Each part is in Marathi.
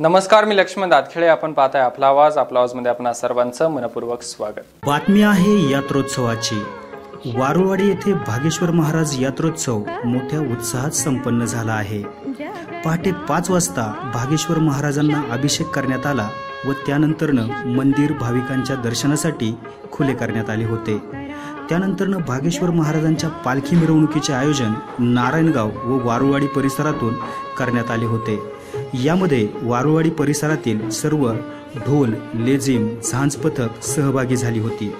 नमस्कार मी लक्ष्मण दातखेळे. आपण पाहताय आपला आवाज. आपला आवाजमध्ये आपणा सर्वांचं मनपूर्वक स्वागत. बातमी आहे यात्रोत्सवाची. वारुवाडी येथे भागेश्वर महाराज यात्रोत्सव मोठ्या उत्साहात संपन्न झाला आहे. पहाटे पाच वाजता भागेश्वर महाराजांना अभिषेक करण्यात आला व त्यानंतरनं मंदिर भाविकांच्या दर्शनासाठी खुले करण्यात आले होते. त्यानंतरनं भागेश्वर महाराजांच्या पालखी मिरवणुकीचे आयोजन नारायणगाव व वारुवाडी परिसरातून करण्यात आले होते. यामध्ये वारुवाडी परिसरातील सर्व ढोल लेझिम झांज पथक सहभागी झाली होती.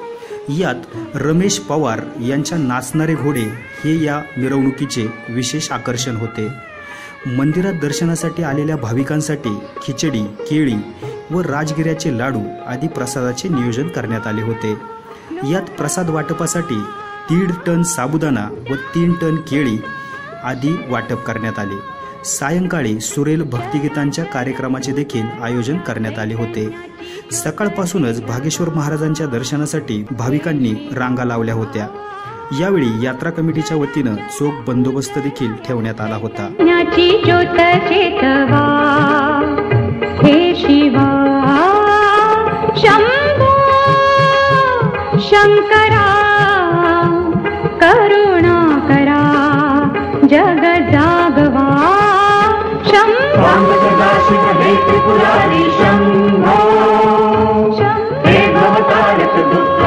यात रमेश पवार यांच्या नाचणारे घोडे हे या मिरवणुकीचे विशेष आकर्षण होते. मंदिरात दर्शनासाठी आलेल्या भाविकांसाठी खिचडी केळी व राजगिऱ्याचे लाडू आदी प्रसादाचे नियोजन करण्यात आले होते. यात प्रसाद वाटपासाठी दीड टन साबुदाणा व तीन टन केळी आदी वाटप करण्यात आले. सायंकाळी सुरेल भक्तिगीतांच्या कार्यक्रमाचे देखील आयोजन करण्यात आले होते. सकाळपासूनच भागेश्वर महाराजांच्या दर्शनासाठी भाविकांनी रांगा लावल्या होत्या. यावेळी यात्रा कमिटीच्या वतीनं चोख बंदोबस्त देखील ठेवण्यात आला होता. शिवा त्रिपुरारी शंभो हे भवतारक दुःख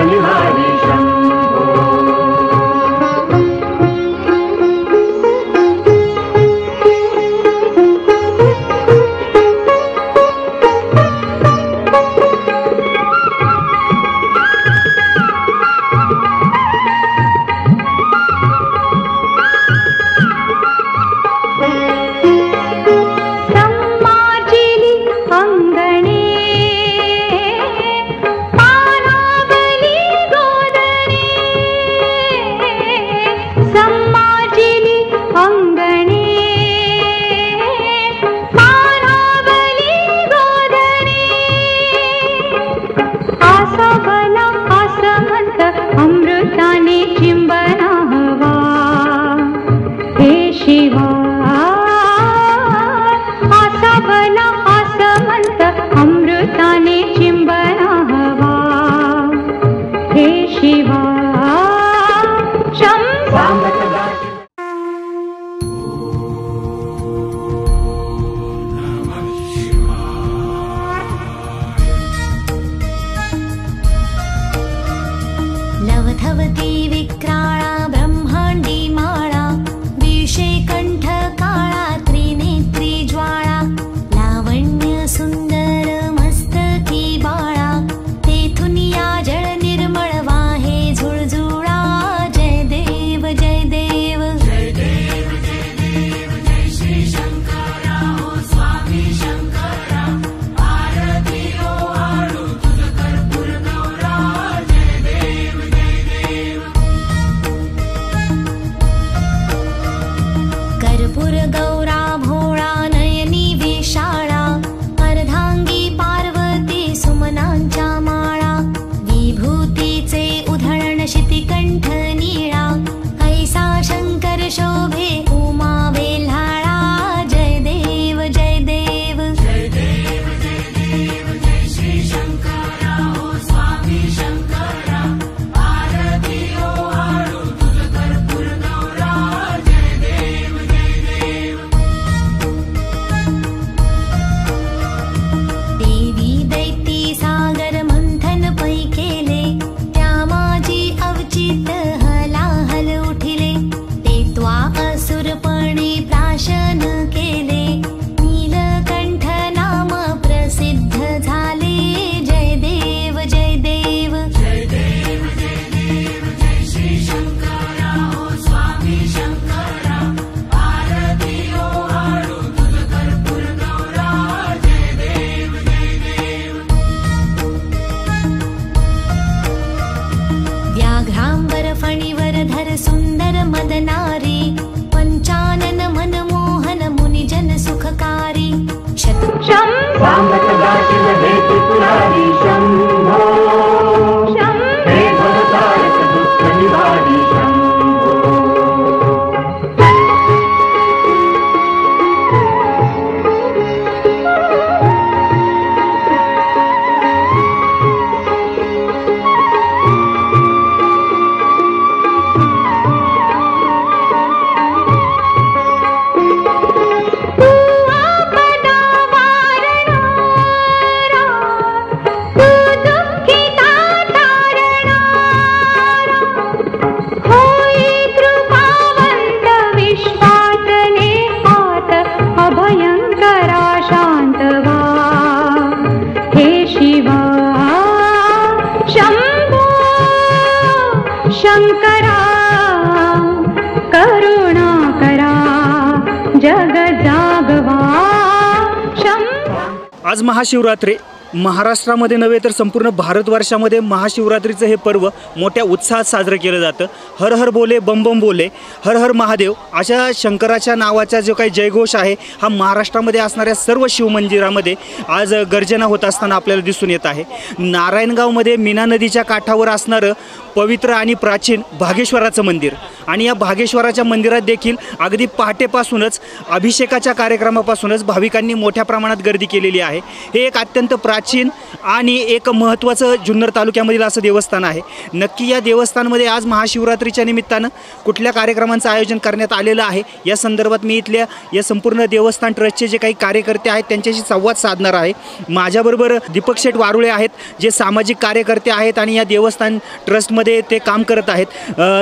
आज महाशिवरात्री. महाराष्ट्रामध्ये नव्हे तर संपूर्ण भारतवर्षामध्ये महाशिवरात्रीचं हे पर्व मोठ्या उत्साहात साजरं केलं जातं. हर हर बोले बम बम बोले हर हर महादेव अशा शंकराच्या नावाचा जो काही जयघोष आहे हा महाराष्ट्रामध्ये असणाऱ्या सर्व शिवमंदिरामध्ये आज गर्जना होत असताना आपल्याला दिसून येत आहे. नारायणगावमध्ये मीना नदीच्या काठावर असणारं पवित्र आणि प्राचीन भागेश्वराचं मंदिर. आणि या भागेश्वराच्या मंदिरात देखील अगदी पहाटेपासूनच अभिषेकाच्या कार्यक्रमापासूनच भाविकांनी मोठ्या प्रमाणात गर्दी केलेली आहे. हे एक अत्यंत प्राचीन आणि एक महत्त्वाचं जुन्नर तालुक्यामधील असं देवस्थान आहे. नक्की या देवस्थानमध्ये आज महाशिवरात्रीच्या निमित्तानं कुठल्या कार्यक्रमांचं आयोजन करण्यात आलेलं आहे? या संदर्भात मी इथल्या या संपूर्ण देवस्थान ट्रस्टचे जे काही कार्यकर्ते आहेत त्यांच्याशी संवाद साधणार आहे. माझ्याबरोबर दीपक शेठ वारुळे आहेत जे सामाजिक कार्यकर्ते आहेत आणि या देवस्थान ट्रस्टमध्ये ते काम करत आहेत.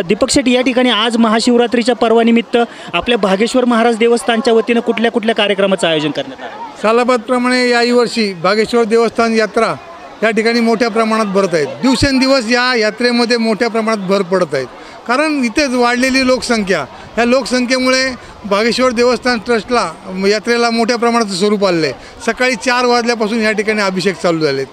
दीपक शेठ या ठिकाणी आज महाशिवरात्रीच्या पर्वानिमित्त आपल्या भागेश्वर महाराज देवस्थानच्या वतीनं कुठल्या कुठल्या कार्यक्रमाचं आयोजन करण्यात आलं? सालाबादप्रमाणे याही वर्षी बागेश्वर देवस्थान यात्रा या ठिकाणी मोठ्या प्रमाणात भरत आहेत. दिवसेंदिवस या यात्रेमध्ये मोठ्या प्रमाणात भर पडत आहेत. कारण इथेच वाढलेली लोकसंख्या ह्या लोकसंख्येमुळे बागेश्वर देवस्थान ट्रस्टला यात्रेला मोठ्या प्रमाणात स्वरूप आलेलं आहे. सकाळी चार वाजल्यापासून या ठिकाणी अभिषेक चालू झालेत.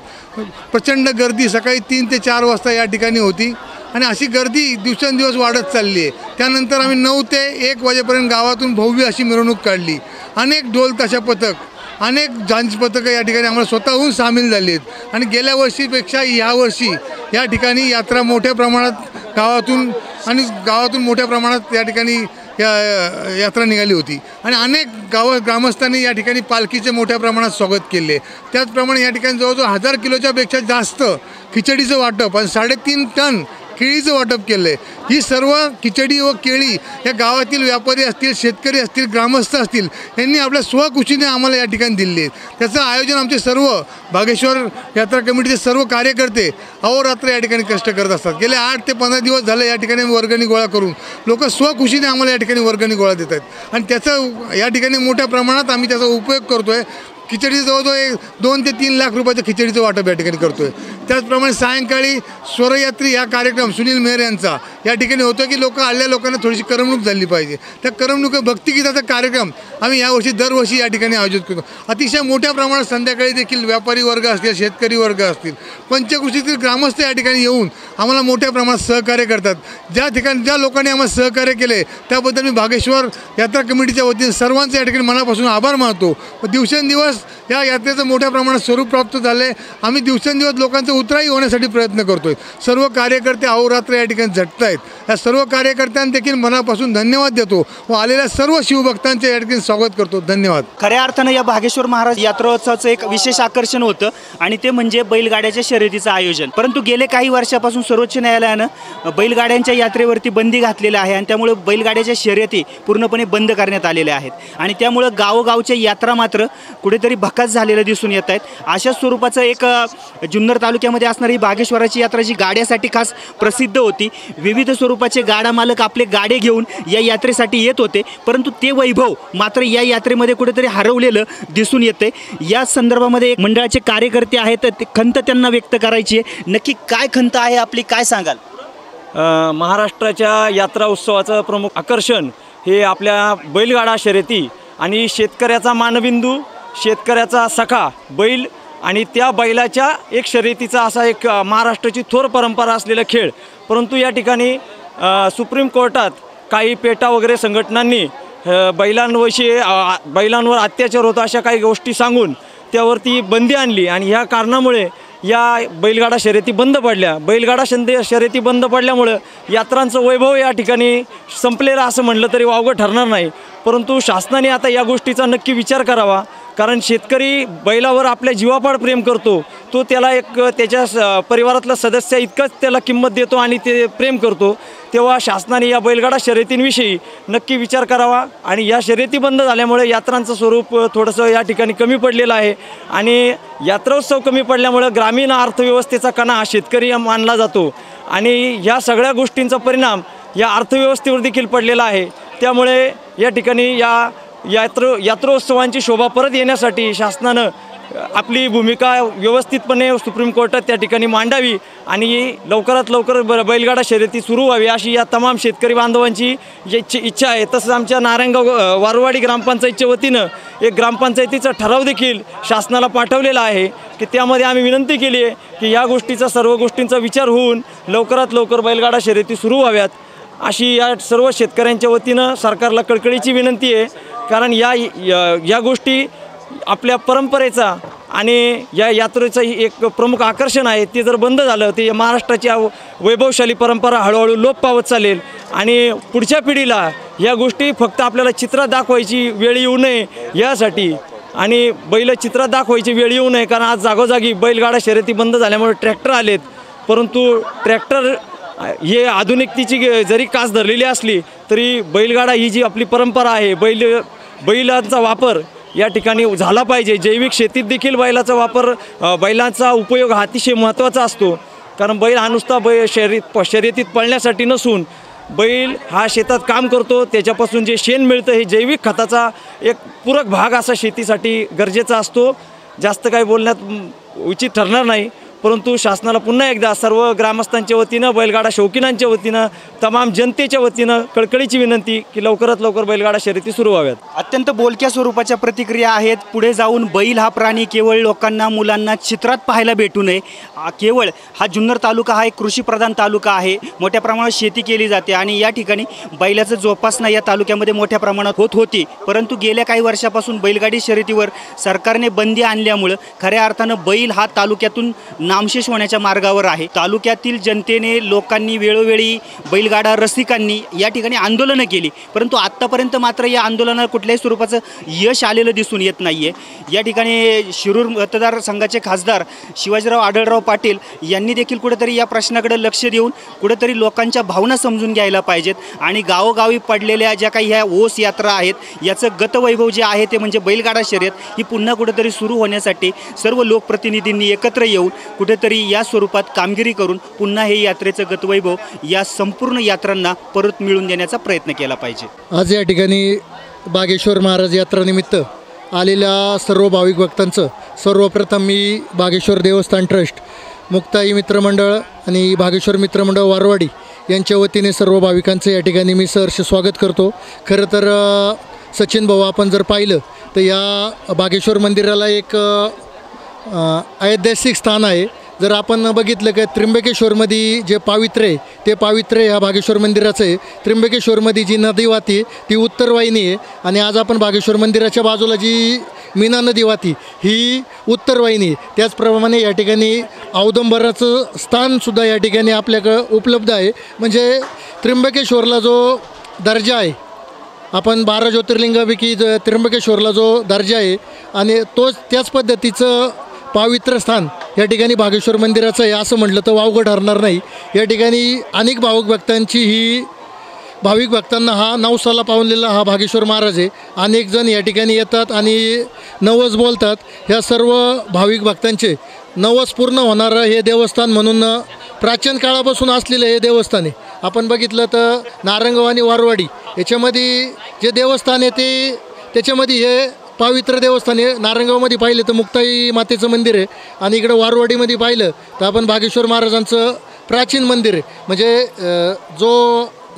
प्रचंड गर्दी सकाळी तीन ते चार वाजता या ठिकाणी होती. आणि अशी गर्दी दिवसेंदिवस वाढत चालली आहे. त्यानंतर आम्ही नऊ ते एक वाजेपर्यंत गावातून भव्य अशी मिरवणूक काढली. अनेक ढोल ताशा पथक अनेक झांज पथकं या ठिकाणी आम्हाला स्वतःहून सामील झाली आहेत. आणि गेल्या वर्षीपेक्षा यावर्षी या ठिकाणी यात्रा मोठ्या प्रमाणात गावातून आणि गावातून मोठ्या प्रमाणात या ठिकाणी या यात्रा निघाली होती. आणि अनेक गाव ग्रामस्थांनी या ठिकाणी पालखीचे मोठ्या प्रमाणात स्वागत केले. त्याचप्रमाणे या ठिकाणी जवळजवळ हजार किलोच्यापेक्षा जास्त खिचडीचं वाटप आणि साडेतीन टन केळीचं वाटप केलं आहे ही सर्व खिचडी व केळी या गावातील व्यापारी असतील शेतकरी असतील ग्रामस्थ असतील यांनी आपल्या स्वखुशीने आम्हाला या ठिकाणी दिले आहेत. त्याचं आयोजन आमचे सर्व बागेश्वर यात्रा कमिटीचे सर्व कार्यकर्ते अहोरात्र या ठिकाणी कष्ट करत असतात. गेले आठ ते पंधरा दिवस झाले या ठिकाणी वर्गणी गोळा करून लोक स्वखुशीने आम्हाला या ठिकाणी वर्गणी गोळा देत आहेत आणि त्याचं या ठिकाणी मोठ्या प्रमाणात आम्ही त्याचा उपयोग करतो आहे खिचडी जवळजवळ एक दोन ते तीन लाख रुपयाचं खिचडीचं वाटप या ठिकाणी आहे त्याचप्रमाणे सायंकाळी स्वरयात्री हा कार्यक्रम सुनील मेहर यांचा या ठिकाणी होतो की लोक आलेल्या लोकांना थोडीशी करमणूक झाली पाहिजे. त्या करमणूक भक्तिगीताचा कार्यक्रम आम्ही यावर्षी दरवर्षी या ठिकाणी आयोजित करतो. अतिशय मोठ्या प्रमाणात संध्याकाळी देखील व्यापारी वर्ग असतील शेतकरी वर्ग असतील पंचकृषीतील ग्रामस्थ या ठिकाणी येऊन आम्हाला मोठ्या प्रमाणात सहकार्य करतात. ज्या ठिकाणी ज्या लोकांनी आम्हाला सहकार्य केले त्याबद्दल मी भागेश्वर यात्रा कमिटीच्या वतीने सर्वांचे या ठिकाणी मनापासून आभार मानतो. व दिवसेंदिवस या यात्रेचं मोठ्या प्रमाणात स्वरूप प्राप्त झालं आहे आम्ही दिवसेंदिवस लोकांचं उतराई होण्यासाठी प्रयत्न करतोय. सर्व कार्यकर्ते अहोरात्र या ठिकाणी झटत आहेत. या सर्व कार्यकर्त्यांना देखील मनापासून धन्यवाद देतो व आलेल्या सर्व शिवभक्तांचे या ठिकाणी स्वागत करतो. धन्यवाद. खऱ्या अर्थानं या भागेश्वर महाराज यात्रोत्सवाचं एक विशेष आकर्षण होतं आणि ते म्हणजे बैलगाड्याच्या शर्यतीचं आयोजन. परंतु गेले काही वर्षापासून सर्वोच्च न्यायालयानं बैलगाड्यांच्या यात्रेवरती बंदी घातलेली आहे आणि त्यामुळे बैलगाड्याच्या शर्यती पूर्णपणे बंद करण्यात आलेल्या आहेत. आणि त्यामुळं गावोगावच्या यात्रा मात्र कुठेतरी भकास झालेल्या दिसून येत आहेत. अशा स्वरूपाचं एक जुन्नर तालुक्यामध्ये असणारी बागेश्वराची यात्रा जी गाड्यासाठी खास प्रसिद्ध होती. विविध स्वरूपाचे गाडा मालक आपले गाडे घेऊन या यात्रेसाठी येत होते. परंतु ते वैभव मात्र या यात्रेमध्ये कुठेतरी हरवलेलं दिसून येते या संदर्भामध्ये एक मंडळाचे कार्यकर्ते आहेत ते खंत त्यांना व्यक्त करायची आहे. नक्की काय खंत आहे आपली काय सांगाल? महाराष्ट्राच्या यात्रा उत्सवाचं प्रमुख आकर्षण हे आपल्या बैलगाडा शर्यती आणि शेतकऱ्याचा मानबिंदू शेतकऱ्याचा सखा बैल आणि त्या बैलाच्या एक शर्यतीचा असा एक महाराष्ट्राची थोर परंपरा असलेला खेळ. परंतु या ठिकाणी सुप्रीम कोर्टात काही पेटा वगैरे संघटनांनी बैलांवशी बैलांविषयी बैलांवर अत्याचार होतो अशा काही गोष्टी सांगून त्यावरती बंदी आणली. आणि ह्या कारणामुळे या बैलगाडा शर्यती बंद पडल्या. बैलगाडा शंदे शर्यती बंद पडल्यामुळं यात्रांचं वैभव या ठिकाणी संपलेलं असं म्हटलं तरी वावगं ठरणार नाही. परंतु शासनाने आता या गोष्टीचा नक्की विचार करावा. कारण शेतकरी बैलावर आपल्या जीवापाड प्रेम करतो. तो त्याला एक त्याच्या स- परिवारातला सदस्य इतकंच त्याला किंमत देतो आणि ते प्रेम करतो तेव्हा शासनाने या बैलगाडा शर्यतींविषयी नक्की विचार करावा आणि या शर्यती बंद झाल्यामुळे यात्रांचं स्वरूप थोडंसं या ठिकाणी कमी पडलेलं आहे आणि यात्रोत्सव कमी पडल्यामुळं ग्रामीण अर्थव्यवस्थेचा कणा शेतकरी मानला जातो आणि ह्या सगळ्या गोष्टींचा परिणाम या अर्थव्यवस्थेवर देखील पडलेला आहे. त्यामुळे या ठिकाणी या यात्रो यात्रोत्सवांची शोभा परत येण्यासाठी शासनानं आपली भूमिका व्यवस्थितपणे सुप्रीम कोर्टात त्या ठिकाणी मांडावी आणि लवकरात लवकर ब बैलगाडा शर्यती सुरू व्हावी अशी या तमाम शेतकरी बांधवांची इच्छा इच्छा आहे. तसंच आमच्या नारायणगाव वारवाडी ग्रामपंचायतच्या वतीनं एक ग्रामपंचायतीचा ठराव देखील शासनाला पाठवलेला आहे की त्यामध्ये आम्ही विनंती केली आहे की या गोष्टीचा सर्व गोष्टींचा विचार होऊन लवकरात लवकर बैलगाडा शर्यती सुरू व्हाव्यात. अशी या सर्व शेतकऱ्यांच्या वतीनं सरकारला कळकळीची विनंती आहे. कारण या या- या गोष्टी आपल्या परंपरेचा आणि या यात्रेचं ही एक प्रमुख आकर्षण आहे ते जर बंद झालं ते महाराष्ट्राची वैभवशाली परंपरा हळूहळू लोप पावत चालेल. आणि पुढच्या पिढीला या गोष्टी फक्त आपल्याला चित्रात दाखवायची वेळ येऊ नये यासाठी. आणि बैल चित्रात दाखवायची वेळ येऊ नये कारण आज जागोजागी बैलगाडा शर्यती बंद झाल्यामुळे ट्रॅक्टर आलेत. परंतु ट्रॅक्टर हे आधुनिकतेची जरी कास धरलेली असली तरी बैलगाडा ही जी आपली परंपरा आहे बैल बैलांचा वापर या ठिकाणी झाला पाहिजे. जैविक शेतीत देखील बैलाचा वापर बैलांचा उपयोग हा अतिशय महत्त्वाचा असतो. कारण बैल हा नुसता बै शर्यत शर्यतीत पळण्यासाठी नसून बैल हा शेतात काम करतो. त्याच्यापासून जे शेण मिळतं हे जैविक खताचा एक पूरक भाग असा शेतीसाठी गरजेचा असतो. जास्त काही बोलण्यात उचित ठरणार नाही. परंतु शासनाला पुन्हा एकदा सर्व ग्रामस्थांच्या वतीनं बैलगाडा शौकीनांच्या वतीनं तमाम जनतेच्या वतीनं कळकळीची विनंती की लवकरात लवकर बैलगाडा शर्यती सुरू व्हाव्यात. अत्यंत बोलक्या स्वरूपाच्या प्रतिक्रिया आहेत. पुढे जाऊन बैल हा प्राणी केवळ लोकांना मुलांना चित्रात पाहायला भेटू नये. केवळ हा जुन्नर तालुका हा एक कृषीप्रधान तालुका आहे. मोठ्या प्रमाणात शेती केली जाते आणि या ठिकाणी बैलाचं जोपासना या तालुक्यामध्ये मोठ्या प्रमाणात होत होती. परंतु गेल्या काही वर्षापासून बैलगाडी शर्यतीवर सरकारने बंदी आणल्यामुळं खऱ्या अर्थानं बैल हा तालुक्यातून नामशेष होण्याच्या मार्गावर आहे. तालुक्यातील जनतेने लोकांनी वेळोवेळी बैलगाडा रसिकांनी या ठिकाणी आंदोलनं केली. परंतु आत्तापर्यंत मात्र या आंदोलनाला कुठल्याही स्वरूपाचं यश आलेलं दिसून येत नाही आहे या ठिकाणी शिरूर मतदारसंघाचे खासदार शिवाजीराव आढळराव पाटील यांनी देखील कुठेतरी या प्रश्नाकडे लक्ष देऊन कुठेतरी लोकांच्या भावना समजून घ्यायला पाहिजेत आणि गावोगावी पडलेल्या ज्या काही ह्या ओस यात्रा आहेत याचं गतवैभव जे आहे ते म्हणजे बैलगाडा शर्यत ही पुन्हा कुठेतरी सुरू होण्यासाठी सर्व लोकप्रतिनिधींनी एकत्र येऊन कुठेतरी या स्वरूपात कामगिरी करून पुन्हा हे यात्रेचं गतवैभव या संपूर्ण यात्रांना परत मिळून देण्याचा प्रयत्न केला पाहिजे. आज या ठिकाणी बागेश्वर महाराज यात्रानिमित्त आलेल्या सर्व भाविक भक्तांचं सर्वप्रथम मी बागेश्वर देवस्थान ट्रस्ट मुक्ताई मित्रमंडळ आणि बागेश्वर मित्रमंडळ वारवाडी यांच्या वतीने सर्व भाविकांचं या ठिकाणी मी सहर्ष स्वागत करतो. खरं तर सचिन भाऊ आपण जर पाहिलं तर या बागेश्वर मंदिराला एक ऐतिहासिक स्थान आहे. जर आपण बघितलं की त्र्यंबकेश्वरमध्ये जे पावित्र्य आहे ते पावित्र्य ह्या बागेश्वर मंदिराचं आहे. त्र्यंबकेश्वरमध्ये जी नदी वाहती ती उत्तर वाहिनी आहे आणि आज आपण बागेश्वर मंदिराच्या बाजूला जी मीना नदी वाहती ही उत्तर वाहिनी आहे. त्याचप्रमाणे या ठिकाणी औदंबराचं स्थानसुद्धा या ठिकाणी आपल्याकडं उपलब्ध आहे. म्हणजे त्र्यंबकेश्वरला जो दर्जा आहे आपण बारा ज्योतिर्लिंगापैकी ज त्र्यंबकेश्वरला जो दर्जा आहे आणि तोच त्याच पद्धतीचं पावित्र स्थान या ठिकाणी बागेश्वर मंदिराचं आहे असं म्हटलं तर वावगं ठरणार नाही. या ठिकाणी अनेक भावक भक्तांची ही भाविक भक्तांना हा नवसाला पावलेला हा भागेश्वर महाराज आहे. अनेक जण या ठिकाणी येतात आणि नवस बोलतात. ह्या सर्व भाविक भक्तांचे नवस पूर्ण होणारं हे देवस्थान म्हणून प्राचीन काळापासून असलेलं हे देवस्थान आहे. आपण बघितलं तर नारंगवाणी वारवाडी याच्यामध्ये जे देवस्थान आहे ते त्याच्यामध्ये हे पावित्र्य देवस्थान आहे. नारंगावमध्ये पाहिलं तर मुक्ताई मातेचं मंदिर आहे. आणि इकडं वारवाडीमध्ये पाहिलं तर आपण भागेश्वर महाराजांचं प्राचीन मंदिर आहे. म्हणजे जो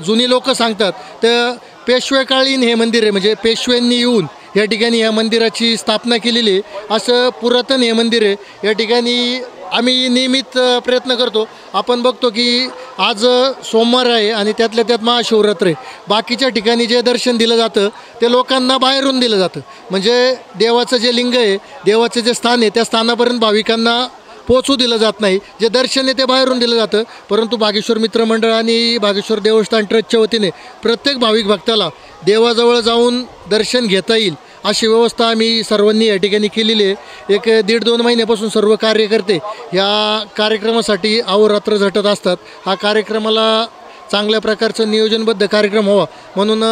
जुनी लोक सांगतात तर पेशवेकालीन हे मंदिर आहे. म्हणजे पेशव्यांनी येऊन या ठिकाणी ह्या मंदिराची स्थापना केलेली आहे. असं पुरातन हे मंदिर आहे. या ठिकाणी आम्ही नियमित प्रयत्न करतो. आपण बघतो की आज सोमवार आहे आणि त्यातल्या त्यात महाशिवरात्र आहे. बाकीच्या ठिकाणी जे दर्शन दिलं जातं ते लोकांना बाहेरून दिलं जातं. म्हणजे देवाचं जे लिंग आहे देवाचं जे स्थान आहे त्या स्थानापर्यंत भाविकांना पोचू दिलं जात नाही. जे दर्शन आहे ते बाहेरून दिलं जातं. परंतु बागेश्वर मित्रमंडळ आणि बागेश्वर देवस्थान ट्रस्टच्या वतीने प्रत्येक भाविक भक्ताला देवाजवळ जाऊन दर्शन घेता येईल. अशी व्यवस्था आम्ही सर्वांनी या ठिकाणी केलेली आहे. एक दीड दोन महिन्यापासून सर्व कार्यकर्ते या कार्यक्रमासाठी अहोरात्र झटत असतात. हा कार्यक्रमाला चांगल्या प्रकारचं नियोजनबद्ध कार्यक्रम व्हावा म्हणून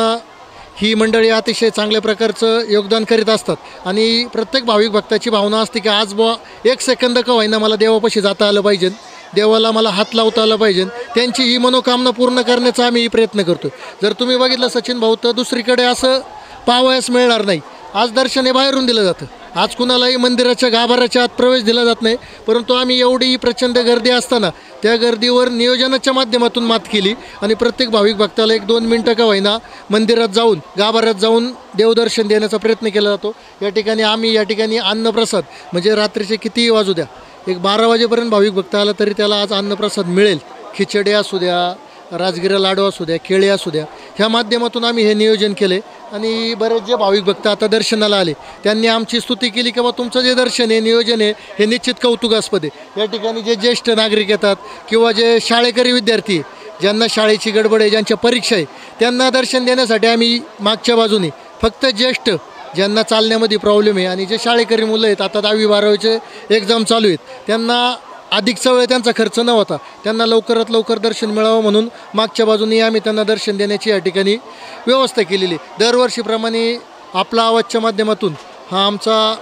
ही मंडळी अतिशय चांगल्या प्रकारचं योगदान करीत असतात. आणि प्रत्येक भाविक भक्ताची भावना असते की आज बुवा एक सेकंद का होईना मला देवापाशी जाता आलं पाहिजे. देवाला मला हात लावता आलं पाहिजे. त्यांची ही मनोकामना पूर्ण करण्याचा आम्ही प्रयत्न करतो जर तुम्ही बघितलं सचिन भाऊ तर दुसरीकडे असं पाहावयास मिळणार नाही. आज दर्शन हे बाहेरून दिलं जातं. आज कुणालाही मंदिराच्या गाभाऱ्याच्या आत प्रवेश दिला जात नाही परंतु आम्ही एवढी प्रचंड गर्दी असताना त्या गर्दीवर नियोजनाच्या माध्यमातून मात केली आणि प्रत्येक भाविक भक्ताला एक दोन मिनटं का होईना मंदिरात जाऊन गाभाऱ्यात जाऊन देवदर्शन देण्याचा प्रयत्न केला जातो. या ठिकाणी आम्ही या ठिकाणी अन्नप्रसाद म्हणजे रात्रीचे कितीही वाजू द्या एक बारा वाजेपर्यंत भाविक भक्त आला तरी त्याला आज अन्नप्रसाद मिळेल. खिचडी असू द्या राजगिरा लाडू असू द्या केळी असू द्या ह्या माध्यमातून आम्ही हे नियोजन केले आणि बरेच जे भाविक भक्त आता दर्शनाला आले त्यांनी आमची स्तुती केली की तुमचं जे दर्शन आहे नियोजन आहे हे निश्चित कौतुकास्पद आहे. या ठिकाणी जे ज्येष्ठ नागरिक येतात किंवा जे शाळेकरी विद्यार्थी आहे, ज्यांना शाळेची गडबड आहे ज्यांच्या परीक्षा आहे त्यांना दर्शन देण्यासाठी आम्ही मागच्या बाजूने फक्त ज्येष्ठ ज्यांना चालण्यामध्ये प्रॉब्लेम आहे आणि जे शाळेकरी मुलं आहेत आता दहावी बारावीचे एक्झाम चालू आहेत त्यांना अधिकचा वेळ त्यांचा खर्च न होता त्यांना लवकरात लवकर दर्शन मिळावं म्हणून मागच्या बाजूने आम्ही त्यांना दर्शन देण्याची या ठिकाणी व्यवस्था केलेली. दरवर्षीप्रमाणे आपला आवाजच्या माध्यमातून हा आमचा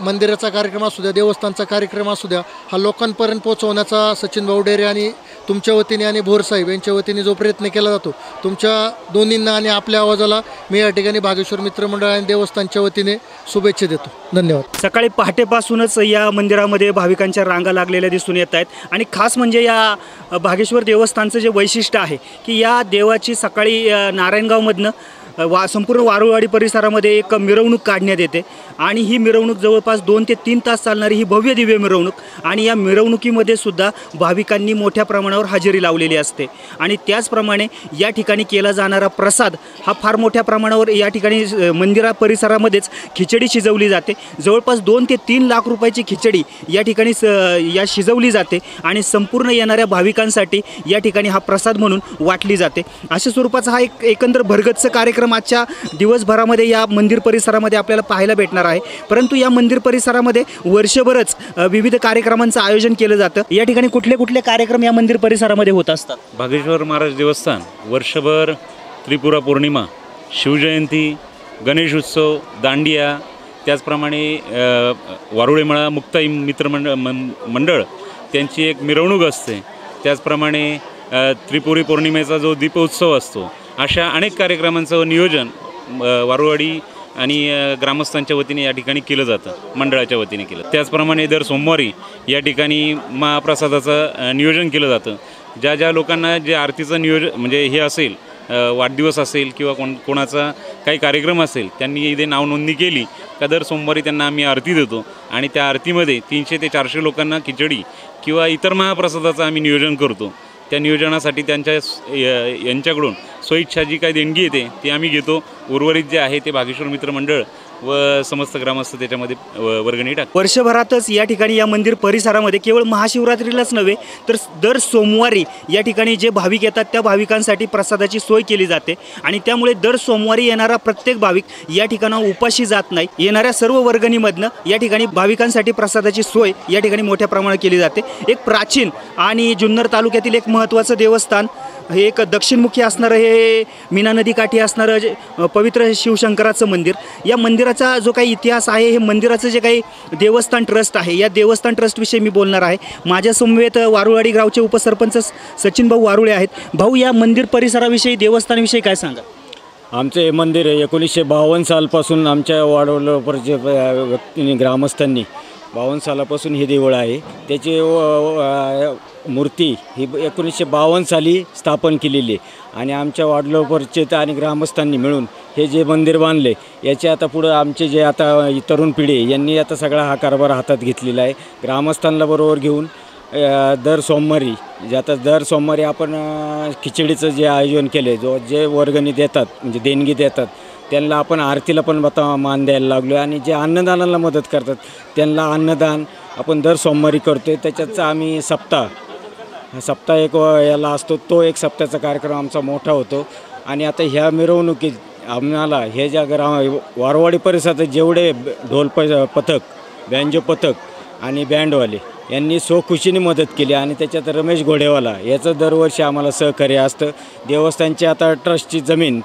मंदिराचा कार्यक्रम असू द्या देवस्थानचा कार्यक्रम असू द्या हा लोकांपर्यंत पोहोचवण्याचा सचिन भाऊ डेरे आणि तुमच्या वतीने आणि भोरसाहेब यांच्या वतीने जो प्रयत्न केला जातो तुमच्या दोन्हींना आणि आपल्या आवाजाला मी या ठिकाणी बागेश्वर मित्रमंडळ आणि देवस्थानच्या वतीने शुभेच्छा देतो. धन्यवाद. सकाळी पहाटेपासूनच या मंदिरामध्ये भाविकांच्या रांगा लागलेल्या दिसून येत आहेत आणि खास म्हणजे या भागेश्वर देवस्थानचं जे वैशिष्ट्य आहे की या देवाची सकाळी नारायणगावमधनं वा संपूर्ण वारुळवाडी परिसरामध्ये एक मिरवणूक काढण्यात येते. आणि ही मिरवणूक जवळपास दोन ते तीन तास चालणारी ही भव्य दिव्य मिरवणूक आणि या मिरवणुकीमध्ये सुद्धा भाविकांनी मोठ्या प्रमाणावर हजेरी लावलेली असते. आणि त्याचप्रमाणे या ठिकाणी केला जाणारा प्रसाद हा फार मोठ्या प्रमाणावर या ठिकाणी मंदिरा परिसरामध्येच खिचडी शिजवली जाते. जवळपास दोन ते तीन लाख रुपयाची खिचडी या ठिकाणी स या शिजवली जाते आणि संपूर्ण येणाऱ्या भाविकांसाठी या ठिकाणी हा प्रसाद म्हणून वाटली जाते. अशा स्वरूपाचा हा एक एकंदर भरगतचा कार्यक्रम आजच्या दिवसभरामध्ये या मंदिर परिसरामध्ये आपल्याला पाहायला भेटणार आहे. परंतु या मंदिर परिसरामध्ये वर्षभरच विविध कार्यक्रमांचं आयोजन केलं जातं. या ठिकाणी कुठले कुठले कार्यक्रम या मंदिर परिसरामध्ये होत असतात? भागेश्वर महाराज देवस्थान वर्षभर त्रिपुरा पौर्णिमा शिवजयंती गणेश उत्सव दांडिया त्याचप्रमाणे वारुळेमळा मुक्ताई मित्रमंडळ मंडळ त्यांची एक मिरवणूक असते. त्याचप्रमाणे त्रिपुरी पौर्णिमेचा जो दीपोत्सव असतो अशा अनेक कार्यक्रमांचं नियोजन वारुवाडी आणि ग्रामस्थांच्या वतीने या ठिकाणी केलं जातं मंडळाच्या वतीने केलं. त्याचप्रमाणे दर सोमवारी या ठिकाणी महाप्रसादाचं नियोजन केलं जातं. ज्या ज्या लोकांना जे आरतीचं नियोजन म्हणजे हे असेल वाढदिवस असेल किंवा कोण कोणाचा काही कार्यक्रम असेल त्यांनी इथे नावनोंदणी केली का दर सोमवारी त्यांना आम्ही आरती देतो आणि त्या आरतीमध्ये तीनशे ते चारशे लोकांना खिचडी किंवा इतर महाप्रसादाचं आम्ही नियोजन करतो. त्या नियोजनासाठी त्यांच्या यांच्याकडून स्वइच्छा जी काही देणगी येते ती आम्ही घेतो. उर्वरित जे आहे ते भागेश्वर मित्र मंडळ व समस्त ग्रामस्थ त्याच्यामध्ये व- वर्गणी टाक वर्षभरातच या ठिकाणी या मंदिर परिसरामध्ये केवळ महाशिवरात्रीलाच नव्हे तर दर सोमवारी या ठिकाणी जे भाविक येतात त्या भाविकांसाठी प्रसादाची सोय केली जाते. आणि त्यामुळे दर सोमवारी येणारा प्रत्येक भाविक या ठिकाणावर उपाशी जात नाही. येणाऱ्या सर्व वर्गणीमधनं या ठिकाणी भाविकांसाठी प्रसादाची सोय या ठिकाणी मोठ्या प्रमाणात केली जाते. एक प्राचीन आणि जुन्नर तालुक्यातील एक महत्त्वाचं देवस्थान हे एक दक्षिणमुखी असणारं हे मीना नदीकाठी असणारं जे पवित्र शिवशंकराचं मंदिर. या मंदिराचा जो काही इतिहास आहे हे मंदिराचं जे काही देवस्थान ट्रस्ट आहे या देवस्थान ट्रस्टविषयी मी बोलणार आहे. माझ्या समवेत वारुळवाडी गावचे उपसरपंच सचिन भाऊ वारुळे आहेत. भाऊ या मंदिर परिसराविषयी देवस्थानविषयी काय सांगा? आमचं हे मंदिर आहे एकोणीसशे बावन्न सालपासून आमच्या वाडवलपरचे व्यक्तींनी ग्रामस्थांनी बावन्न सालापासून हे देऊळ आहे. त्याचे मूर्ती ही एकोणीसशे बावन्न साली स्थापन केलेली आहे. आणि आमच्या वाडलोपरचे आणि ग्रामस्थांनी मिळून हे जे मंदिर बांधले याचे आता पुढं आमचे जे आता तरुण पिढी यांनी आता सगळा हा कारभार हातात घेतलेला आहे. ग्रामस्थांना बरोबर घेऊन दर सोमवारी जे आता दर सोमवारी आपण खिचडीचं जे आयोजन केले जो जे वर्गणी देतात म्हणजे देणगी देतात त्यांना आपण आरतीला पण आता मान द्यायला लागलो आहे आणि जे अन्नदानाला मदत करतात त्यांना अन्नदान आपण दर सोमवारी करतो आहे त्याच्यातचा आम्ही सप्ताह सप्ताह एक व- याला असतो तो एक सप्ताहाचा कार्यक्रम आमचा मोठा होतो. आणि आता ह्या मिरवणुकीत आम्हाला हे ज्या ग्राम वारवाडी परिसरात जेवढे ढोल प पथक बँजो पथक आणि बँडवाले यांनी स्वखुशीने मदत केली आणि त्याच्यात रमेश घोडेवाला याचं दरवर्षी आम्हाला सहकार्य असतं. देवस्थानची आता ट्रस्टची जमीन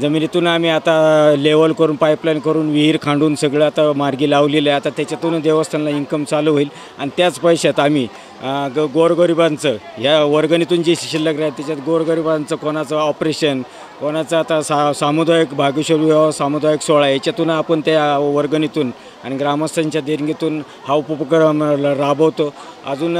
जमिनीतून आम्ही आता लेवल करून पाईपलाईन करून विहीर खांडून सगळं आता मार्गी लावलेलं आहे. आता त्याच्यातून देवस्थानला इन्कम चालू होईल. आणि त्याच पैशात आम्ही ग गोरगरिबांचं ह्या वर्गणीतून जे शिल्लक राहते त्याच्यात गोरगरिबांचं कोणाचं ऑपरेशन कोणाचं आता सा सामुदायिक भाग्यश्वर विवाह सामुदायिक सोहळा याच्यातून आपण त्या वर्गणीतून आणि ग्रामस्थांच्या देणगीतून हा उपक्रम राबवतो. अजून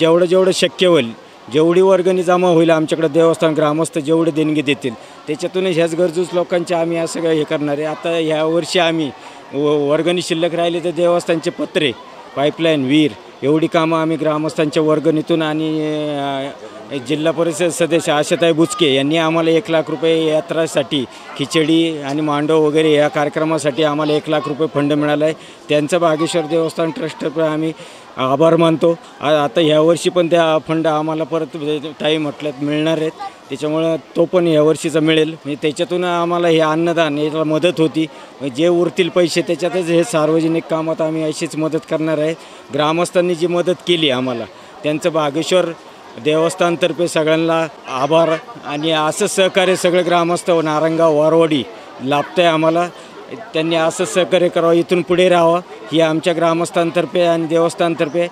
जेवढं जेवढं शक्य होईल जेवढी वर्गणी जमा होईल आमच्याकडे देवस्थान ग्रामस्थ जेवढे देणगी देतील त्याच्यातूनच ह्याच गरजूच लोकांच्या आम्ही असं काय हे करणार आहे. आता ह्या वर्षी आम्ही व- वर्गणी शिल्लक राहिले तर देवस्थानचे पत्रे पाईपलाईन विहीर एवढी कामं आम्ही ग्रामस्थांच्या वर्गणीतून आणि जिल्हा परिषद सदस्य आशाताई बुचके यांनी आम्हाला एक लाख रुपये यात्रासाठी खिचडी आणि मांडव वगैरे या कार्यक्रमासाठी आम्हाला एक लाख रुपये फंड मिळाला आहे. त्यांचं बागेश्वर देवस्थान ट्रस्टतर्फे आम्ही आभार मानतो. आता ह्यावर्षी पण त्या फंड आम्हाला परत म्हणजे, टाईम म्हटल्यात मिळणार आहेत. त्याच्यामुळं तो पण ह्या वर्षीचा मिळेल. म्हणजे त्याच्यातून आम्हाला हे अन्नदान याला मदत होती. म्हणजे जे उरतील पैसे त्याच्यातच हे सार्वजनिक कामात आम्ही अशीच मदत करणार आहे. ग्रामस्थांनी जी मदत केली आम्हाला त्यांचं बागेश्वर देवस्थानतर्फे सगळ्यांना आभार आणि असं सहकार्य सगळे ग्रामस्थ नारंगाव वारवाडी लाभतं आहे आम्हाला. त्यांनी असं सहकार्य करावं इथून पुढे राहावं ही आमच्या ग्रामस्थांतर्फे आणि देवस्थानतर्फे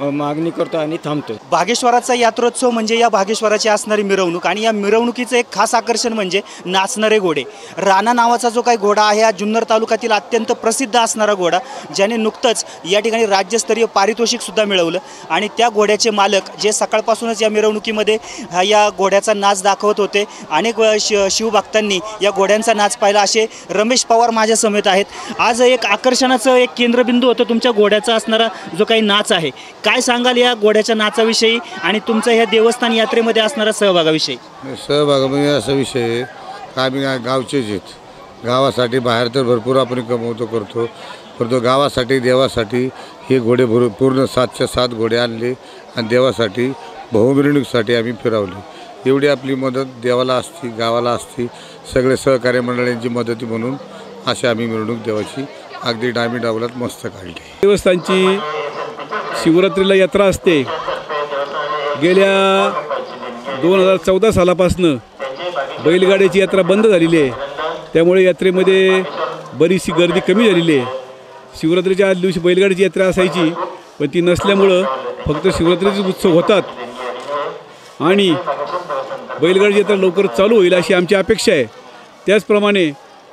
मागणी करतो आणि थांबतो बागेश्वराचा यात्रोत्सव म्हणजे या बागेश्वराची असणारी मिरवणूक आणि या मिरवणुकीचं एक खास आकर्षण म्हणजे नाचणारे घोडे. राणा नावाचा जो काही घोडा आहे हा जुन्नर तालुक्यातील अत्यंत प्रसिद्ध असणारा घोडा ज्याने नुकतंच या ठिकाणी राज्यस्तरीय पारितोषिकसुद्धा मिळवलं. आणि त्या घोड्याचे मालक जे सकाळपासूनच या मिरवणुकीमध्ये हा या घोड्याचा नाच दाखवत होते. अनेक शि शिवभक्तांनी या घोड्यांचा नाच पाहिला. असे रमेश पवार माझ्या समेत आहेत. आज एक आकर्षणाचं एक केंद्रबिंदू होतं तुमच्या घोड्याचा असणारा जो काही नाच आहे. काय सांगाल या घोड्याच्या नाचाविषयी आणि तुमचा ह्या देवस्थान यात्रेमध्ये असणारा सहभागाविषयी? सहभागामध्ये असा विषय आहे का आम्ही गा- गावचेच आहेत. गावासाठी बाहेर तर भरपूर आपण कमवतो करतो. परंतु गावासाठी देवासाठी हे घोडे भर पूर्ण सातच्या सात घोडे आणले आणि देवासाठी बहुमिरवणुकीसाठी आम्ही फिरवले. एवढी आपली मदत देवाला असती गावाला असती. सगळे सहकार्य मंडळांची मदती म्हणून अशी आम्ही मिरवणूक देवाची अगदी डामी डावलात मस्त काढली. देवस्थानची शिवरात्रीला यात्रा असते. गेल्या दोन हजार चौदा सालापासनं बैलगाड्याची यात्रा बंद झालेली आहे. त्यामुळे यात्रेमध्ये बरीचशी गर्दी कमी झालेली आहे. शिवरात्रीच्या आदल्या दिवशी बैलगाडीची यात्रा असायची पण ती नसल्यामुळं फक्त शिवरात्रीचे उत्सव होतात. आणि बैलगाडी यात्रा लवकर चालू होईल अशी आमची अपेक्षा आहे. त्याचप्रमाणे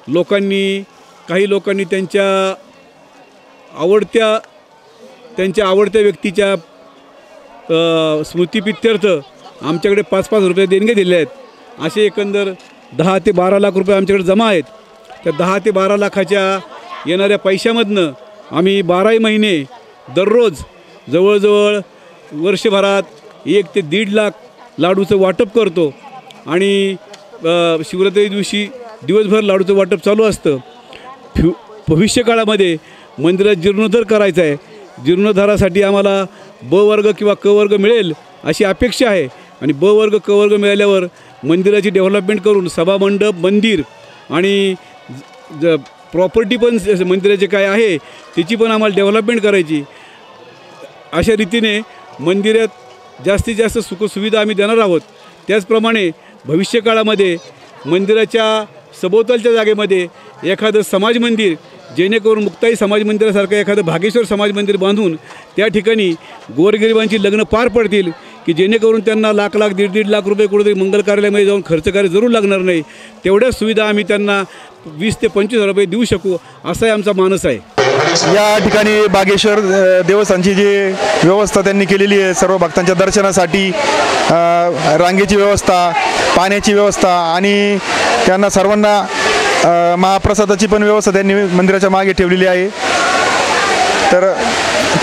लोकांनी काही लोकांनी त्यांच्या आवडत्या त्यांच्या आवडत्या व्यक्तीच्या स्मृतीपित्यर्थ स्मृतिपित्यर्थ आमच्याकडे पाच पाच रुपये देणगे दिले आहेत. असे एकंदर दहा ते बारा लाख रुपये आमच्याकडे जमा आहेत. त्या दहा ते बारा लाखाच्या येणाऱ्या पैशामधनं आम्ही बाराही महिने दररोज जवळजवळ वर्षभरात एक ते दीड लाख लाडूचं वाटप करतो आणि शिवरात्री दिवशी दिवसभर लाडूचं वाटप चालू असतं. फ्यु भविष्यकाळामध्ये मंदिरात जीर्णोद्धार करायचा आहे. जीर्णोद्धारासाठी आम्हाला ब वर्ग किंवा क वर्ग मिळेल अशी अपेक्षा आहे. आणि ब वर्ग क वर्ग मिळाल्यावर मंदिराची डेव्हलपमेंट करून सभामंडप मंदिर आणि ज प्रॉपर्टी पण मंदिराचे काय आहे त्याची पण आम्हाला डेव्हलपमेंट करायची. अशा रीतीने मंदिरात जास्तीत जास्त सुखसुविधा आम्ही देणार आहोत. त्याचप्रमाणे भविष्यकाळामध्ये मंदिराच्या सभोवतालच्या जागेमध्ये एखादं समाज मंदिर जेणेकरून मुक्ताई समाज मंदिरासारखं एखादं भागेश्वर समाज मंदिर बांधून त्या ठिकाणी गोरगरिबांची लग्न पार पडतील की जेणेकरून त्यांना लाख लाख दीड दीड लाख रुपये कुठेतरी मंगल कार्यालयामध्ये जाऊन खर्च करायला जरूर लागणार नाही. तेवढ्याच सुविधा आम्ही त्यांना वीस ते पंचवीस हजार रुपये देऊ शकू असाही आमचा मानस आहे. या ठिकाणी बागेश्वर देवस्थानची जी व्यवस्था त्यांनी केलेली आहे सर्व भक्तांच्या दर्शनासाठी रांगेची व्यवस्था पाण्याची व्यवस्था आणि त्यांना सर्वांना अ, महाप्रसादाची पण व्यवस्था त्यांनी मंदिराच्या मागे ठेवलेली आहे. तर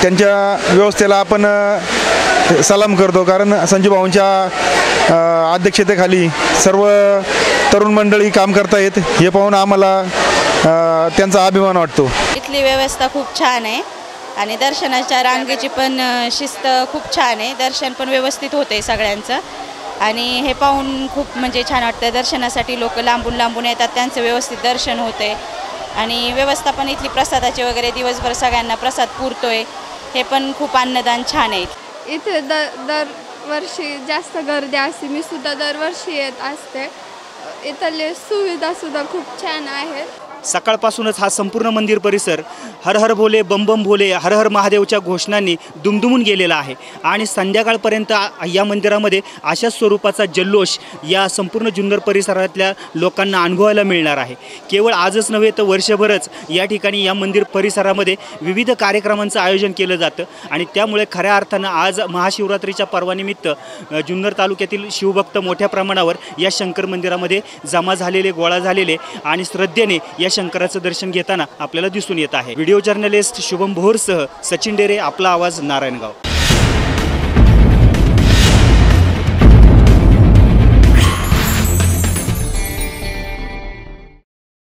त्यांच्या व्यवस्थेला आपण अ, सलाम करतो. कारण संजू भाऊंच्या अ, अध्यक्षतेखाली सर्व तरुण मंडळी काम करतायत हे पाहून आम्हाला अ, त्यांचा अभिमान वाटतो. इथली व्यवस्था खूप छान आहे. आणि दर्शनाच्या रांगेची पण अ, शिस्त खूप छान आहे. दर्शन पण व्यवस्थित होते सगळ्यांचं. आणि हे पाहून खूप म्हणजे छान वाटतं दर्शनासाठी लोक लांबून लांबून येतात त्यांचं व्यवस्थित दर्शन होते आणि व्यवस्था पण इथली प्रसादाची वगैरे दिवसभर सगळ्यांना प्रसाद पुरतोय. हे पण खूप अन्नदान छान आहे. इथे दर दरवर्षी जास्त गर्दी असते मी सुद्धा दरवर्षी येत असते. इथले सुविधासुद्धा खूप छान आहेत. सकाळपासूनच हा संपूर्ण मंदिर परिसर हर हर भोले बम बम भोले हर हर महादेवच्या घोषणांनी दुमदुमून गेलेला आहे. आणि संध्याकाळपर्यंत या मंदिरामध्ये अशाच स्वरूपाचा जल्लोष या संपूर्ण जुन्नर परिसरातल्या लोकांना अनुभवायला मिळणार आहे. केवळ आजच नव्हे तर वर्षभरच या ठिकाणी या मंदिर परिसरामध्ये विविध कार्यक्रमांचं आयोजन केलं जातं. आणि त्यामुळे खऱ्या अर्थानं आज महाशिवरात्रीच्या पर्वानिमित्त जुन्नर तालुक्यातील शिवभक्त मोठ्या प्रमाणावर या शंकर मंदिरामध्ये जमा झालेले गोळा झालेले आणि श्रद्धेने या या शंकराचं दर्शन घेताना आपल्याला दिसून येत आहे. व्हिडिओ जर्नलिस्ट शुभम भोरसह सचिन डेरे आपला आवाज नारायणगाव.